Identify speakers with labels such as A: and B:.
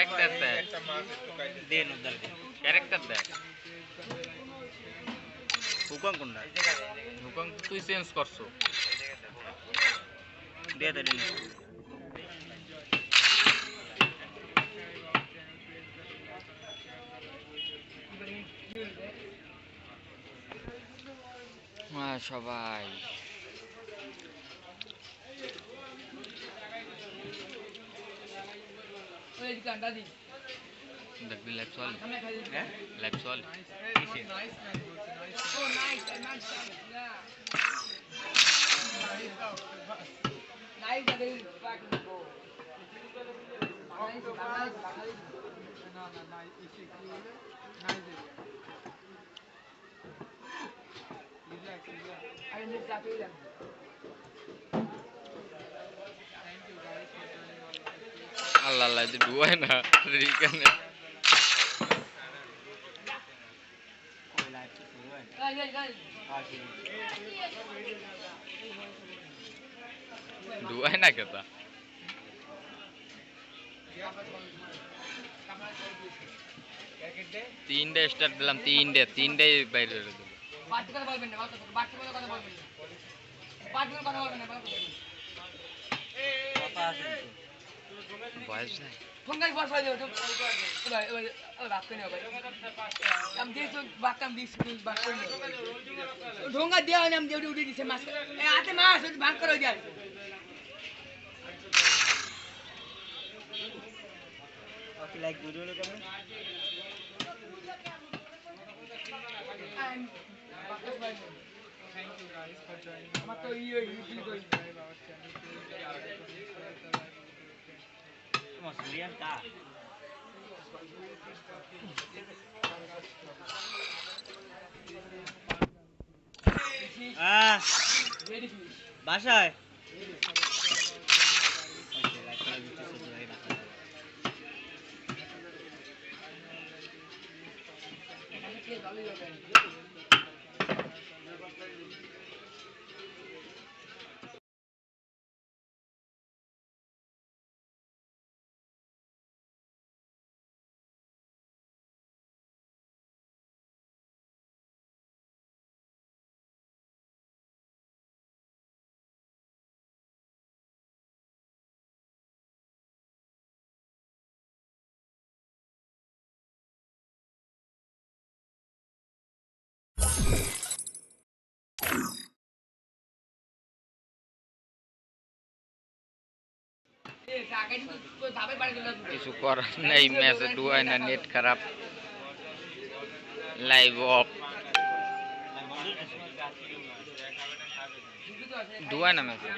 A: Character দেখ
B: দেন উদ্ধার
A: character দেখ
B: হুকম কোনটা?
A: হুকম তো তুই চেঞ্জ করছ।
B: দিয়ে দেন।
A: হ্যাঁ সবাই।
C: एड का अंडा दी। दैट बी लेप्सॉल है लेप्सॉल इसी nice so nice nice nice अगर बैक टू गो ना
A: ना ना इसी clean nice relax
B: relax I need to হয়
C: গাইস গাইস গাইস
B: আর শুরু
A: ডুয়ায় না কেতা তিনটে স্টার দিলাম তিনটে তিনটে বাইরে দিল
C: বাড়তি কথা বলবেন না বাড়তি কথা কথা বলবেন না বাড়তি কথা বলবেন না
B: কথা আছে
A: বয়স নাই?
C: ফোন করে বস হয়ে যাবে তো ভাই ভাই বাপ করে ভাই আমি দিয়েছি বাপ কাম দিয়েছি বাপ করে ঢোঙ্গা দেওয়া আমি দেউটি উঠে দিছে মাছ। এ হাতে মাছ ভাগ করে
B: ওকে লাইক ভিডিও লো কেমন
C: Thank you guys for joining. আমার তো ইয়ে ইউটিউব করি
B: মসলিয়ান কা আহ
C: Very fish.
B: বাসায় ওকে লাইক
A: কিছু করার নেই ম্যাচে ডুবাই না নেট খারাপ। লাইভ অফ ডুবাই না ম্যাচে